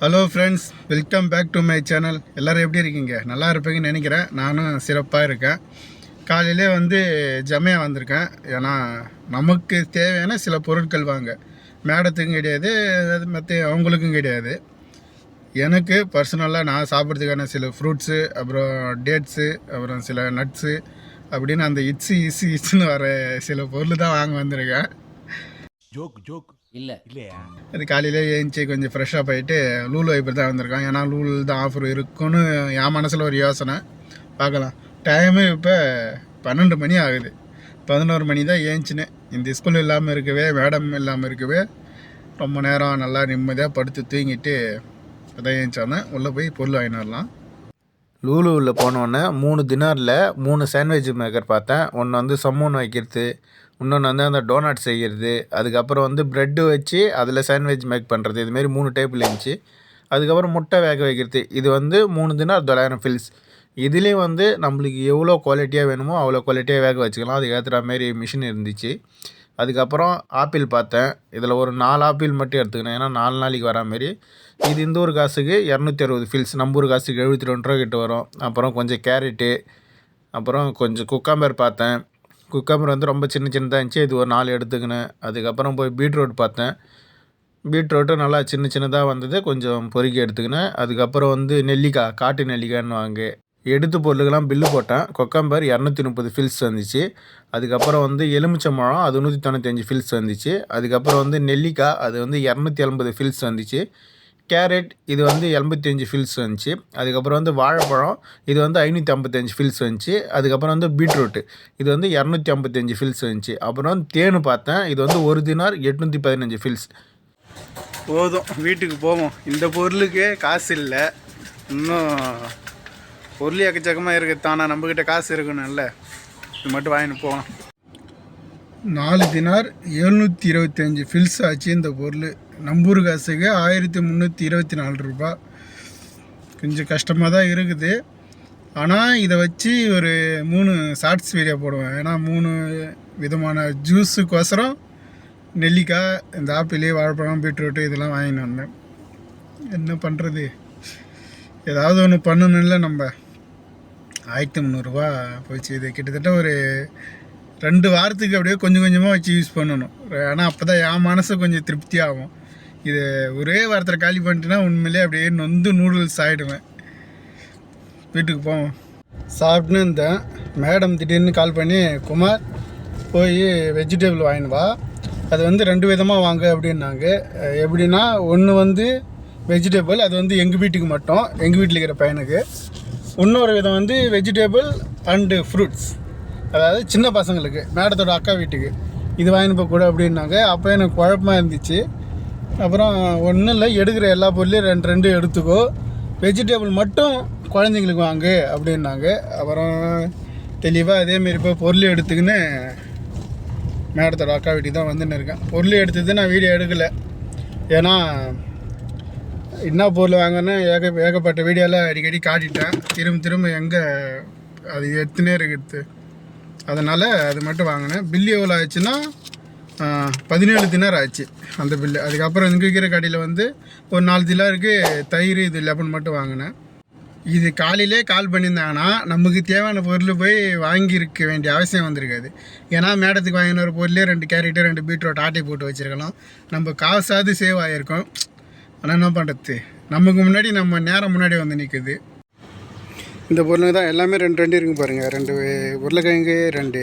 Hello friends welcome back to my channel எல்லோரும் எப்படி இருக்கீங்க? நல்லா இருப்பீங்கன்னு நினைக்கிறேன். நானும் சிறப்பாக இருக்கேன். காலையிலே வந்து ஜமையா வந்திருக்கேன். ஏன்னா நமக்கு தேவையான சில பொருட்கள் வாங்க. மேடத்துக்கும் கிடையாது அது மற்ற அவங்களுக்கும் கிடையாது. எனக்கு பர்சனலாக நான் சாப்பிட்றதுக்கான சில ஃப்ரூட்ஸு அப்புறம் டேட்ஸு அப்புறம் சில நட்ஸு அப்படின்னு அந்த இட்ஸு இட்ஸு இட்ஸுன்னு வர சில பொருள் தான் வாங்க வந்திருக்கேன். Joke joke. இல்ல. இல்லையா? அது காலையிலே ஏஞ்சி கொஞ்சம் ஃப்ரெஷ்ஷாக போயிட்டு லூலு வைப்பர் தான் வந்திருக்கான். ஏன்னா லூல் தான் ஆஃபர் இருக்குன்னு என் மனசில் ஒரு யோசனை. பார்க்கலாம். டைமு இப்போ பன்னெண்டு மணி ஆகுது. பதினோரு மணி தான் ஏஞ்சினேன். இந்த ஸ்கூல் இல்லாமல் இருக்கவே மேடம் இல்லாமல் இருக்கவே ரொம்ப நேரம் நல்லா நிம்மதியாக படுத்து தூங்கிட்டு அதான் ஏஞ்சானேன் உள்ளே போய் பொருள் வாங்கிட்டு வரலாம். லூலுவில் போனோன்னே மூணு தினாரில் மூணு சாண்ட்விச் மேக்கர் பார்த்தேன். ஒன்று வந்து சம்மூன் வைக்கிறது இன்னொன்று வந்து அந்த டோனட் செய்கிறது அதுக்கப்புறம் வந்து ப்ரெட்டு வச்சு அதில் சாண்ட்விச் மேக் பண்ணுறது இதுமாரி மூணு டைப்பில் இருந்துச்சு. அதுக்கப்புறம் முட்டை வேக வைக்கிறது இது வந்து மூணு தினம் தொள்ளாயிரம் ஃபில்ஸ் இதுலேயும் வந்து நம்மளுக்கு எவ்வளோ குவாலிட்டியாக வேணுமோ அவ்வளோ குவாலிட்டியாக வேக வச்சுக்கலாம். அதுக்கு ஏற்றுற மாரி மிஷின் இருந்துச்சு. அதுக்கப்புறம் ஆப்பிள் பார்த்தேன். இதில் ஒரு நாலு ஆப்பிள் மட்டும் எடுத்துக்கினேன் ஏன்னா நாலு நாளைக்கு வரா மாரி. இது இந்த ஒரு காசுக்கு இரநூத்தி அறுபது ஃபில்ஸ் நம்ம ஒரு காசுக்கு எழுபத்தி ரெண்டு ரூபா கிட்ட வரும். அப்புறம் கொஞ்சம் கேரட்டு அப்புறம் கொஞ்சம் குக்காம்பர் பார்த்தேன். குக்கம்பர் வந்து ரொம்ப சின்ன சின்னதாக இருந்துச்சு. இது ஒரு நாலு எடுத்துக்கினேன் அதுக்கப்புறம் போய் பீட்ரூட் பார்த்தேன். பீட்ரூட்டும் நல்லா சின்ன சின்னதாக வந்தது. கொஞ்சம் பொறுக்கி எடுத்துக்கினேன் அதுக்கப்புறம் வந்து நெல்லிக்காய் காட்டு நெல்லிக்காய்னு வாங்க. எடுத்து பொருளுக்கெல்லாம் பில்லு போட்டேன். கொக்கம்பர் இரநூத்தி முப்பது ஃபில்ஸ் வந்துச்சு. அதுக்கப்புறம் வந்து எலுமிச்சம்பழம் அது நூற்றி தொண்ணூத்தஞ்சு ஃபில்ஸ் வந்துச்சு. அதுக்கப்புறம் வந்து நெல்லிக்காய் அது வந்து இரநூத்தி எண்பது ஃபில்ஸ் வந்துச்சு. கேரட் இது வந்து எண்பத்தஞ்சு ஃபில்ஸ் வந்துச்சு. அதுக்கப்புறம் வந்து வாழைப்பழம் இது வந்து ஐநூற்றி ஐம்பத்தஞ்சு ஃபில்ஸ் வந்துச்சு. அதுக்கப்புறம் வந்து பீட்ரூட்டு இது வந்து இரநூத்தி ஐம்பத்தஞ்சு ஃபில்ஸ் வந்துச்சு. அப்புறம் வந்து தேனு பார்த்தேன் இது வந்து ஒரு தினார் எட்நூற்றி பதினஞ்சு ஃபில்ஸ் போதும் வீட்டுக்கு போவோம். இந்த பொருளுக்கு காசு இல்லை. இன்னும் பொருள் எக்கச்சக்கமாக இருக்குது தானே? நம்மக்கிட்ட காசு இருக்கணும்ல. இது மட்டும் வாங்கிட்டு போகலாம் நாலு தினார் எழுநூற்றி இருபத்தஞ்சி ஃபில்ஸ் ஆச்சு இந்த பொருள். நம்பூர் காசுக்கு ஆயிரத்தி முந்நூற்றி இருபத்தி நாலு ரூபா. கொஞ்சம் கஷ்டமாக தான் இருக்குது. ஆனால் இதை வச்சு ஒரு மூணு ஷார்ட்ஸ் வீடியோ போடுவேன். ஏன்னா மூணு விதமான ஜூஸுக்கோசரம் நெல்லிக்காய் இந்த ஆப்பிள் வாழைப்பழம் பீட்ரூட்டு இதெல்லாம் வாங்கிட்டு வந்தேன். என்ன பண்ணுறது ஏதாவது ஒன்று பண்ணணும்ல நம்ம. ஆயிரத்தி முந்நூறுரூவா போச்சு. இது கிட்டத்தட்ட ஒரு ரெண்டு வாரத்துக்கு அப்படியே கொஞ்சம் கொஞ்சமாக வச்சு யூஸ் பண்ணணும். ஆனால் அப்போ தான் என் மனசு கொஞ்சம் திருப்தி ஆகும் இது ஒரே வாரத்தில் காலி பண்ணிட்டுனா உண்மையிலே அப்படியே நொந்து நூடுல்ஸ் ஆகிடுவேன் வீட்டுக்கு போவோம். சாப்பிட்டுன்னு இருந்தேன். மேடம் திடீர்னு கால் பண்ணி குமார் போய் வெஜிடபிள் வாங்கினுவா அது வந்து ரெண்டு விதமாக வாங்க அப்படின்னாங்க. எப்படின்னா ஒன்று வந்து வெஜிடபிள் அது வந்து எங்கள் வீட்டுக்கு மட்டும். எங்கள் வீட்டில் இருக்கிற பையனுக்கு. இன்னொரு விதம் வந்து வெஜிடபிள் அண்டு ஃப்ரூட்ஸ் அதாவது சின்ன பசங்களுக்கு மேடத்தோட அக்கா வீட்டுக்கு. இது வாங்கிட்டு போக கூட அப்படின்னாங்க. அப்போ எனக்கு குழப்பமாக இருந்துச்சு. அப்புறம் ஒன்றும் இல்லை எடுக்கிற எல்லா பொருளையும் ரெண்டு ரெண்டு எடுத்துக்கோ. வெஜிடபிள் மட்டும் குழந்தைங்களுக்கு வாங்கு அப்படின்னாங்க. அப்புறம் தெளிவாக அதேமாரி போய் பொருள் எடுத்துக்கின்னு மேடத்தோட அக்கா வீட்டுக்கு தான் வந்துன்னு இருக்கேன். பொருள் எடுத்தது நான் வீடியோ எடுக்கலை. ஏன்னா என்ன பொருள் வாங்கினேன் ஏக ஏகப்பட்ட வீடியோலாம் அடிக்கடி காட்டிட்டேன். திரும்ப திரும்ப எங்கே அது எடுத்துனே இருக்கிறது. அதனால் அது மட்டும் வாங்கினேன். பில்லு எவ்வளோ ஆச்சுன்னா பதினேழு தினார் ஆச்சு அந்த பில்லு. அதுக்கப்புறம் இங்கே இருக்கிற கடையில் வந்து ஒரு நாலு தினாருக்கு தயிர் இது லெமன் மட்டும் வாங்கினேன். இது காலையிலே கால் பண்ணியிருந்தாங்கன்னா நமக்கு தேவையான பொருள் போய் வாங்கியிருக்க வேண்டிய அவசியம் வந்திருக்காது. ஏன்னா மேடத்துக்கு வாங்கின ஒரு பொருளே ரெண்டு கேரட்டு ரெண்டு பீட்ரூட் ஆட்டை போட்டு வச்சுருக்கலாம். நம்ம காசாவது சேவ் ஆகிருக்கோம் ஆனால் என்ன பண்ணுறது நமக்கு முன்னாடி நம்ம நேரம் முன்னாடி வந்து நிற்குது இந்த பொருளுங்க தான் எல்லாமே ரெண்டு ரெண்டு இருக்குது பாருங்கள் ரெண்டு உருளைக்கிழங்கு ரெண்டு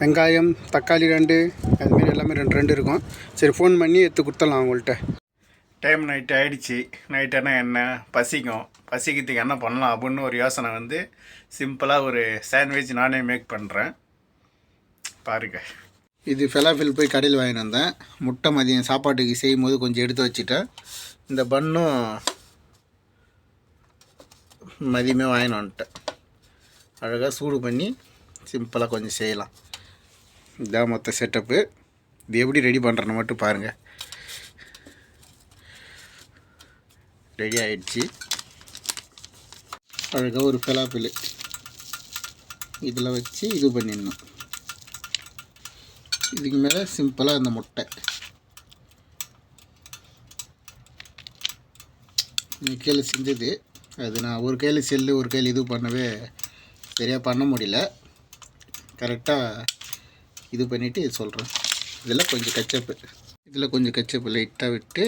வெங்காயம் தக்காளி ரெண்டு. அதுமாரி எல்லாமே ரெண்டு ரெண்டு இருக்கும். சரி ஃபோன் பண்ணி எடுத்து கொடுத்துடலாம் அவங்கள்ட்ட டைம் நைட்டு ஆகிடுச்சி நைட்டுனா என்ன? பசிக்கும். பசிக்கிறதுக்கு என்ன பண்ணலாம் அப்படின்னு ஒரு யோசனை வந்து சிம்பிளாக ஒரு சாண்ட்விச் நானே மேக் பண்ணுறேன் பாருங்க. இது ஃபெலாஃபில் போய் கடையில் வாங்கிட்டு வந்தேன். முட்டை மதியம் சாப்பாட்டுக்கு செய்யும் போது கொஞ்சம் எடுத்து வச்சுட்டேன். இந்த பண்ணும் மதியமே வாங்கினு வந்துட்டேன். அழகாக சூடு பண்ணி சிம்பிளாக கொஞ்சம் செய்யலாம். இதான் மொத்த செட்டப்பு இது எப்படி ரெடி பண்ணுறேன்னு மட்டும் பாருங்கள் ரெடி ஆகிடுச்சி அழகாக ஒரு ஃபெலாப்பில் இதில் வச்சு இது பண்ணிடணும். இதுக்கு மேலே சிம்பிளாக இந்த முட்டை. என் செஞ்சது அது நான் ஒரு கையில் செல்லு ஒரு கையில் இது பண்ணவே சரியாக பண்ண முடியல. கரெக்டாக இது பண்ணிவிட்டு சொல்கிறேன் இதில் கொஞ்சம் கச்சப்பு இதில் கொஞ்சம் கச்சப்பு லைட்டாக விட்டு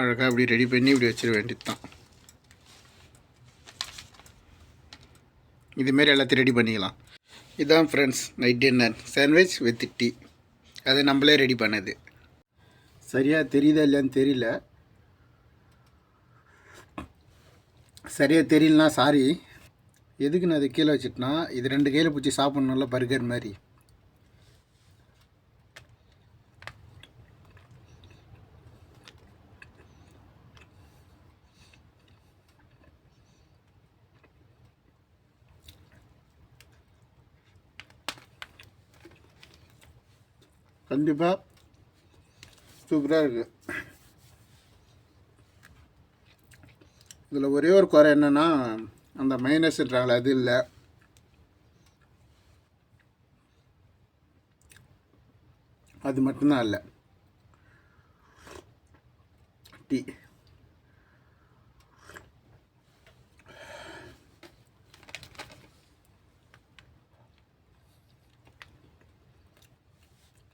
அழகாக அப்படி ரெடி பண்ணி இப்படி வச்சிட வேண்டியது தான் இதுமாரி எல்லாத்தையும் ரெடி பண்ணிக்கலாம். இதுதான் friends night dinner sandwich with tea அது நம்மளே ரெடி பண்ணது. சரியாக தெரியுதா இல்லையான்னு தெரியல. சரியாக தெரியலனா சாரி எதுக்கு நான் அதை கீழே வச்சுட்டேன்னா இது ரெண்டு கையில் பிடிச்சி சாப்பிட்ணும்ல பர்கர் மாதிரி. கண்டிப்பாக சூப்பராக இருக்குது இதில் ஒரே ஒரு குறை என்னென்னா அந்த மைனஸ்ன்றாங்களே அது இல்லை. அது மட்டும்தான் இல்லை. டீ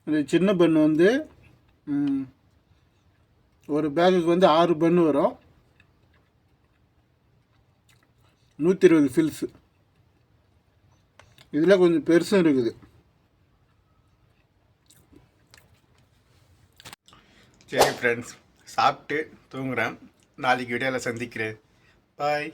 இந்த சின்ன பண்ணு வந்து ஒரு பேக்குக்கு வந்து ஆறு பண்ணு வரும். நூற்றி இருபது ஃபில்ஸு இதில் கொஞ்சம் பெருசும் இருக்குது. சரி ஃப்ரெண்ட்ஸ் சாப்பிட்டு தூங்குறேன். நாளைக்கு வீடியோவில் சந்திக்கிறேன். பாய்